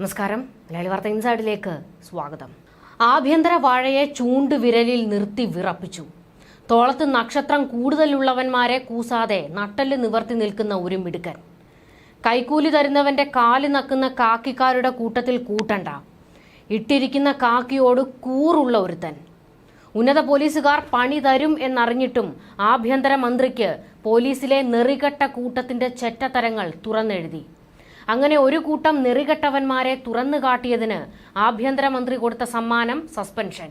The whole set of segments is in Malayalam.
നമസ്കാരം. മലയാളി വാർത്ത ഇൻസൈഡിലേക്ക് സ്വാഗതം. ആഭ്യന്തര വാഴയെ ചൂണ്ടുവിരലിൽ നിർത്തി വിറപ്പിച്ചു. തോളത്ത് നക്ഷത്രം കൂടുതലുള്ളവന്മാരെ കൂസാതെ നട്ടൽ നിവർത്തി നിൽക്കുന്ന ഒരു മിടുക്കൻ. കൈക്കൂലി തരുന്നവന്റെ കാൽ നക്കുന്ന കാക്കിക്കാരുടെ കൂട്ടത്തിൽ കൂട്ടണ്ട. ഇട്ടിരിക്കുന്ന കാക്കിയോട് കൂറുള്ള ഒരുത്തൻ. ഉന്നത പോലീസുകാർ പണി തരും എന്നറിഞ്ഞിട്ടും ആഭ്യന്തര മന്ത്രിക്ക് പോലീസിലെ നെറികെട്ട കൂട്ടത്തിന്റെ ചെറ്റത്തരങ്ങൾ തുറന്നെഴുതി. അങ്ങനെ ഒരു കൂട്ടം നെറികെട്ടവന്മാരെ തുറന്നു കാട്ടിയതിന് ആഭ്യന്തരമന്ത്രി കൊടുത്ത സമ്മാനം സസ്പെൻഷൻ.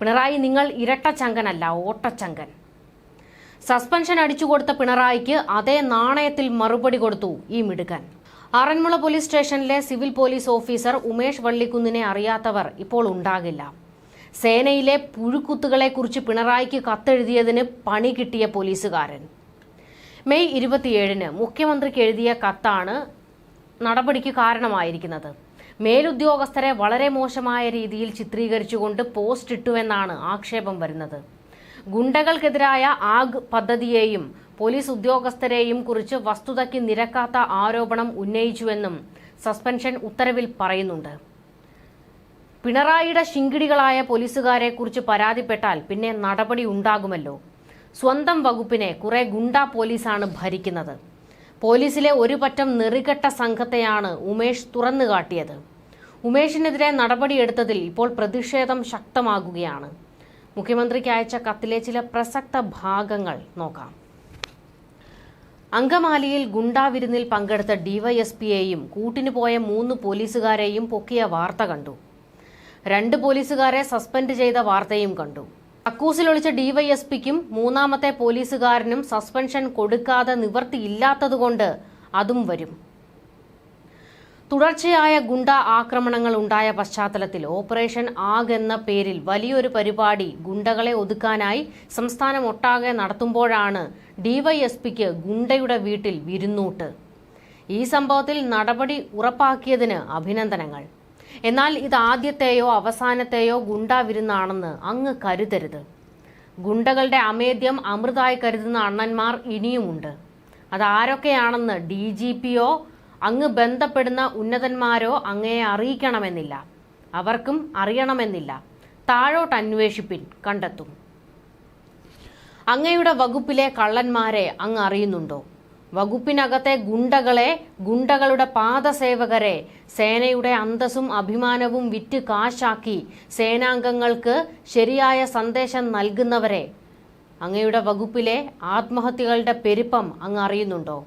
പിണറായി നിങ്ങൾ ഇരട്ടച്ചങ്കനല്ല ഓട്ടച്ചങ്കൻ. സസ്പെൻഷൻ അടിച്ചു കൊടുത്ത പിണറായിക്ക് അതേ നാണയത്തിൽ മറുപടി കൊടുത്തു ഈ മിടുക്കൻ. ആറന്മുള പോലീസ് സ്റ്റേഷനിലെ സിവിൽ പോലീസ് ഓഫീസർ ഉമേഷ് വള്ളിക്കുന്നിനെ അറിയാത്തവർ ഇപ്പോൾ ഉണ്ടാകില്ല. സേനയിലെ പുഴുക്കുത്തുകളെക്കുറിച്ച് പിണറായിക്ക് കത്തെഴുതിയതിന് പണി കിട്ടിയ പോലീസുകാരൻ. മെയ് ഇരുപത്തിയേഴിന് മുഖ്യമന്ത്രിക്ക് എഴുതിയ കത്താണ് നടപടിക്ക് കാരണമായിരിക്കുന്നത്. മേലുദ്യോഗസ്ഥരെ വളരെ മോശമായ രീതിയിൽ ചിത്രീകരിച്ചുകൊണ്ട് പോസ്റ്റ് ഇട്ടുവെന്നാണ് ആക്ഷേപം വരുന്നത്. ഗുണ്ടകൾക്കെതിരായ ആഗ് പദ്ധതിയെയും പോലീസ് ഉദ്യോഗസ്ഥരെയും കുറിച്ച് വസ്തുതയ്ക്ക് നിരക്കാത്ത ആരോപണം ഉന്നയിച്ചുവെന്നും സസ്പെൻഷൻ ഉത്തരവിൽ പറയുന്നുണ്ട്. പിണറായിയുടെ ശിങ്കിടികളായ പോലീസുകാരെ കുറിച്ച് പരാതിപ്പെട്ടാൽ പിന്നെ നടപടി ഉണ്ടാകുമല്ലോ. സ്വന്തം വകുപ്പിനെ കുറെ ഗുണ്ട പോലീസാണ് ഭരിക്കുന്നത്. പോലീസിലെ ഒരു പറ്റം നെറികെട്ട സംഘത്തെയാണ് ഉമേഷ് തുറന്നു കാട്ടിയത്. ഉമേഷിനെതിരെ നടപടിയെടുത്തതിൽ ഇപ്പോൾ പ്രതിഷേധം ശക്തമാകുകയാണ്. മുഖ്യമന്ത്രിക്ക് അയച്ച കത്തിലെ ചില പ്രസക്ത ഭാഗങ്ങൾ നോക്കാം. അങ്കമാലിയിൽ ഗുണ്ടാവിരുന്നിൽ പങ്കെടുത്ത ഡിവൈഎസ്പിയെയും കൂട്ടിനു പോയ മൂന്ന് പോലീസുകാരെയും പൊക്കിയ വാർത്ത കണ്ടു. രണ്ട് പോലീസുകാരെ സസ്പെൻഡ് ചെയ്ത വാർത്തയും കണ്ടു. അക്കൂസിലൊളിച്ച ഡിവൈഎസ്പിക്കും മൂന്നാമത്തെ പോലീസുകാരനും സസ്പെൻഷൻ കൊടുക്കാതെ നിവർത്തിയില്ലാത്തതുകൊണ്ട് അതും വരും. തുടർച്ചയായ ഗുണ്ട ആക്രമണങ്ങൾ ഉണ്ടായ പശ്ചാത്തലത്തിൽ ഓപ്പറേഷൻ ആഗ് എന്ന പേരിൽ വലിയൊരു പരിപാടി ഗുണ്ടകളെ ഒതുക്കാനായി സംസ്ഥാനം സംസ്ഥാനമൊട്ടാകെ നടത്തുമ്പോഴാണ് ഡിവൈഎസ്പിക്ക് ഗുണ്ടയുടെ വീട്ടിൽ വിരുന്നൂട്ട്. ഈ സംഭവത്തിൽ നടപടി ഉറപ്പാക്കിയതിന് അഭിനന്ദനങ്ങൾ. എന്നാൽ ഇത് ആദ്യത്തെയോ അവസാനത്തെയോ ഗുണ്ടാ വിരുന്നാണെന്ന് അങ്ങ് കരുതരുത്. ഗുണ്ടകളുടെ അമേദ്യം അമൃതായി കരുതുന്ന അണ്ണന്മാർ ഇനിയുമുണ്ട്. അതാരൊക്കെയാണെന്ന് ഡി ജി പിയോ അങ്ങ് ബന്ധപ്പെടുന്ന ഉന്നതന്മാരോ അങ്ങയെ അറിയിക്കണമെന്നില്ല. അവർക്കും അറിയണമെന്നില്ല. താഴോട്ട് അന്വേഷിപ്പിൻ കണ്ടെത്തും. അങ്ങയുടെ വകുപ്പിലെ കള്ളന്മാരെ അങ്ങ് അറിയുന്നുണ്ടോ? വകുപ്പിനകത്തെ ഗുണ്ടകളെ ഗുണ്ടകളുടെ പാദസേവകരെ സേനയുടെ അന്തസ്സും അഭിമാനവും വിറ്റ് കാശാക്കി സേനാംഗങ്ങൾക്ക് ശരിയായ സന്ദേശം നൽകുന്നവരെ. അങ്ങയുടെ വകുപ്പിലെ ആത്മഹത്യകളുടെ പെരുപ്പം അങ്ങ് അറിയുന്നുണ്ടോ?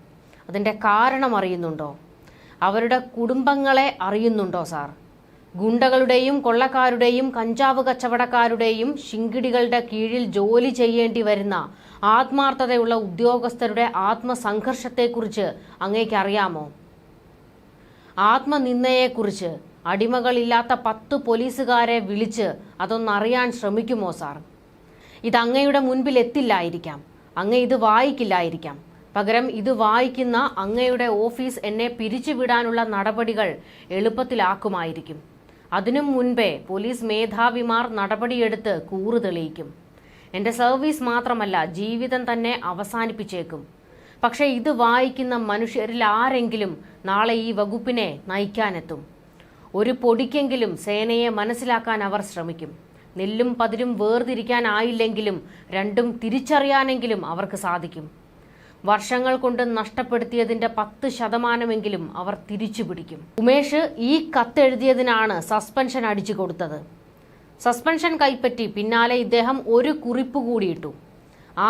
അതിന്റെ കാരണം അറിയുന്നുണ്ടോ? അവരുടെ കുടുംബങ്ങളെ അറിയുന്നുണ്ടോ സാർ? ഗുണ്ടകളുടെയും കൊള്ളക്കാരുടെയും കഞ്ചാവ് കച്ചവടക്കാരുടെയും ശിങ്കിടികളുടെ കീഴിൽ ജോലി ചെയ്യേണ്ടി വരുന്ന ആത്മാർത്ഥതയുള്ള ഉദ്യോഗസ്ഥരുടെ ആത്മസംഘർഷത്തെക്കുറിച്ച് അങ്ങേക്കറിയാമോ? ആത്മനിന്ദയെക്കുറിച്ച് അടിമകളില്ലാത്ത പത്ത് പോലീസുകാരെ വിളിച്ച് അതൊന്നറിയാൻ ശ്രമിക്കുമോ സാർ? ഇത് അങ്ങയുടെ മുൻപിൽ എത്തില്ലായിരിക്കാം. അങ്ങ് ഇത് വായിക്കില്ലായിരിക്കാം. പകരം ഇത് വായിക്കുന്ന അങ്ങയുടെ ഓഫീസ് എന്നെ പിരിച്ചുവിടാനുള്ള നടപടികൾ എളുപ്പത്തിലാക്കുമായിരിക്കും. അതിനും മുൻപേ പോലീസ് മേധാവിമാർ നടപടിയെടുത്ത് കൂറു തെളിയിക്കും. എന്റെ സർവീസ് മാത്രമല്ല ജീവിതം തന്നെ അവസാനിപ്പിച്ചേക്കും. പക്ഷേ ഇത് വായിക്കുന്ന മനുഷ്യരിൽ ആരെങ്കിലും നാളെ ഈ വകുപ്പിനെ നയിക്കാനെത്തും. ഒരു പൊടിക്കെങ്കിലും സേനയെ മനസ്സിലാക്കാൻ അവർ ശ്രമിക്കും. നെല്ലും പതിരും വേർതിരിക്കാനായില്ലെങ്കിലും രണ്ടും തിരിച്ചറിയാനെങ്കിലും അവർക്ക് സാധിക്കും. വർഷങ്ങൾ കൊണ്ട് നഷ്ടപ്പെടുത്തിയതിന്റെ പത്ത് ശതമാനമെങ്കിലും അവർ തിരിച്ചു പിടിക്കും ഉമേഷ് ഈ കത്തെഴുതിയതിനാണ് സസ്പെൻഷൻ അടിച്ചു കൊടുത്തത്. സസ്പെൻഷൻ കൈപ്പറ്റി പിന്നാലെ ഇദ്ദേഹം ഒരു കുറിപ്പ് കൂടിയിട്ടു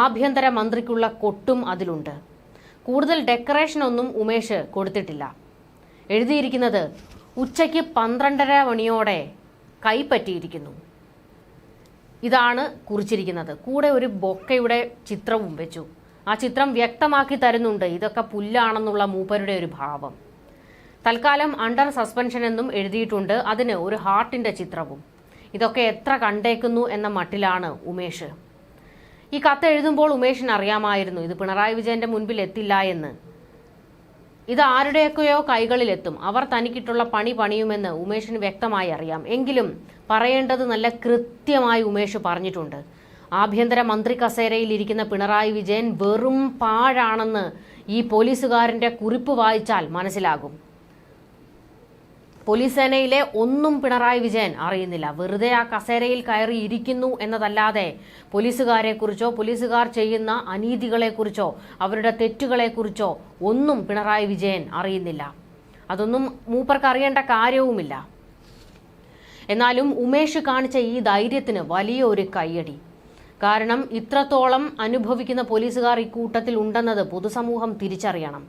ആഭ്യന്തര മന്ത്രിക്കുള്ള കൊട്ടും അതിലുണ്ട്. കൂടുതൽ ഡെക്കറേഷൻ ഒന്നും ഉമേഷ് കൊടുത്തിട്ടില്ല. എഴുതിയിരിക്കുന്നത് ഉച്ചയ്ക്ക് പന്ത്രണ്ടര മണിയോടെ കൈപ്പറ്റിയിരിക്കുന്നു. ഇതാണ് കുറിച്ചിരിക്കുന്നത്. കൂടെ ഒരു ബൊക്കയുടെ ചിത്രവും വെച്ചു. ആ ചിത്രം വ്യക്തമാക്കി തരുന്നുണ്ട്. ഇതൊക്കെ പുല്ലാണെന്നുള്ള മൂപ്പരുടെ ഒരു ഭാവം. തൽക്കാലം അണ്ടർ സസ്പെൻഷൻ എന്നും എഴുതിയിട്ടുണ്ട്. അതിന് ഒരു ഹാർട്ടിന്റെ ചിത്രവും. ഇതൊക്കെ എത്ര കണ്ടേക്കുന്നു എന്ന മട്ടിലാണ് ഉമേഷ്. ഈ കത്ത് എഴുതുമ്പോൾ ഉമേഷിന് അറിയാമായിരുന്നു ഇത് പിണറായി വിജയന്റെ മുൻപിൽ എത്തില്ല എന്ന്. ഇത് ആരുടെയൊക്കെയോ കൈകളിലെത്തും അവർ തനിക്കിട്ടുള്ള പണി പണിയുമെന്ന് ഉമേഷിന് വ്യക്തമായി അറിയാം. എങ്കിലും പറയേണ്ടത് നല്ല കൃത്യമായി ഉമേഷ് പറഞ്ഞിട്ടുണ്ട്. ആഭ്യന്തര മന്ത്രി കസേരയിൽ ഇരിക്കുന്ന പിണറായി വിജയൻ വെറും പാഴാണെന്ന് ഈ പോലീസുകാരന്റെ കുറിപ്പ് വായിച്ചാൽ മനസ്സിലാകും. പോലീസ് സേനയിലെ ഒന്നും പിണറായി വിജയൻ അറിയുന്നില്ല. വെറുതെ ആ കസേരയിൽ കയറി ഇരിക്കുന്നു എന്നതല്ലാതെ പോലീസുകാരെക്കുറിച്ചോ പോലീസുകാർ ചെയ്യുന്ന അനീതികളെക്കുറിച്ചോ അവരുടെ തെറ്റുകളെക്കുറിച്ചോ ഒന്നും പിണറായി വിജയൻ അറിയുന്നില്ല. അതൊന്നും മൂപ്പർക്ക് അറിയേണ്ട കാര്യവുമില്ല. എന്നാലും ഉമേഷ് കാണിച്ച ഈ ധൈര്യത്തിന് വലിയ ഒരു കയ്യടി. കാരണം ഇത്രത്തോളം അനുഭവിക്കുന്ന പോലീസുകാർ കൂട്ടത്തിൽ ഉണ്ടെന്നത് പൊതുസമൂഹം തിരിച്ചറിയണം.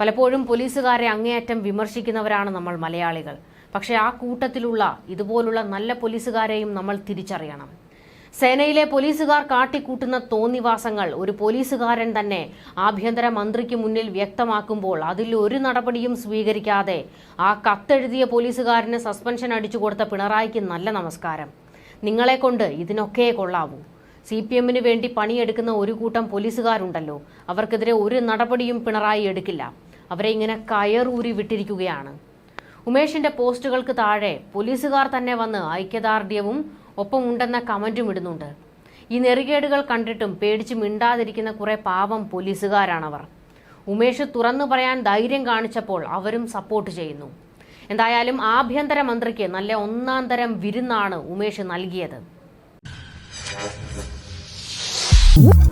പലപ്പോഴും പോലീസുകാരെ അങ്ങേയറ്റം വിമർശിക്കുന്നവരാണ് നമ്മൾ മലയാളികൾ. പക്ഷേ ആ കൂട്ടത്തിലുള്ള ഇതുപോലുള്ള നല്ല പോലീസുകാരെയും നമ്മൾ തിരിച്ചറിയണം. സേനയിലെ പോലീസുകാർ കാട്ടിക്കൂട്ടുന്ന തോന്നിവാസങ്ങൾ ഒരു പോലീസുകാരൻ തന്നെ ആഭ്യന്തര മന്ത്രിക്ക് മുന്നിൽ വ്യക്തമാക്കുമ്പോൾ അതിൽ ഒരു നടപടിയും സ്വീകരിക്കാതെ ആ കത്തെഴുതിയ പോലീസുകാരന് സസ്പെൻഷൻ അടിച്ചു കൊടുത്ത പിണറായിക്ക് നല്ല നമസ്കാരം. നിങ്ങളെ കൊണ്ട് ഇതിനൊക്കെ കൊള്ളാവൂ. സി പി എമ്മിന് വേണ്ടി പണിയെടുക്കുന്ന ഒരു കൂട്ടം പോലീസുകാരുണ്ടല്ലോ. അവർക്കെതിരെ ഒരു നടപടിയും പിണറായി എടുക്കില്ല. അവരെ ഇങ്ങനെ കയറൂരി വിട്ടിരിക്കുകയാണ്. ഉമേഷിന്റെ പോസ്റ്റുകൾക്ക് താഴെ പോലീസുകാർ തന്നെ വന്ന് ഐക്യദാർഢ്യവും ഒപ്പം ഉണ്ടെന്ന കമന്റും ഇടുന്നുണ്ട്. ഈ നെറികേടുകൾ കണ്ടിട്ടും പേടിച്ച് മിണ്ടാതിരിക്കുന്ന കുറെ പാവം പോലീസുകാരാണവർ. ഉമേഷ് തുറന്നു പറയാൻ ധൈര്യം കാണിച്ചപ്പോൾ അവരും സപ്പോർട്ട് ചെയ്യുന്നു. എന്തായാലും ആഭ്യന്തര മന്ത്രിക്ക് നല്ല ഒന്നാം തരം വിരുന്നാണ് ഉമേഷ് നൽകിയത്. Whoop.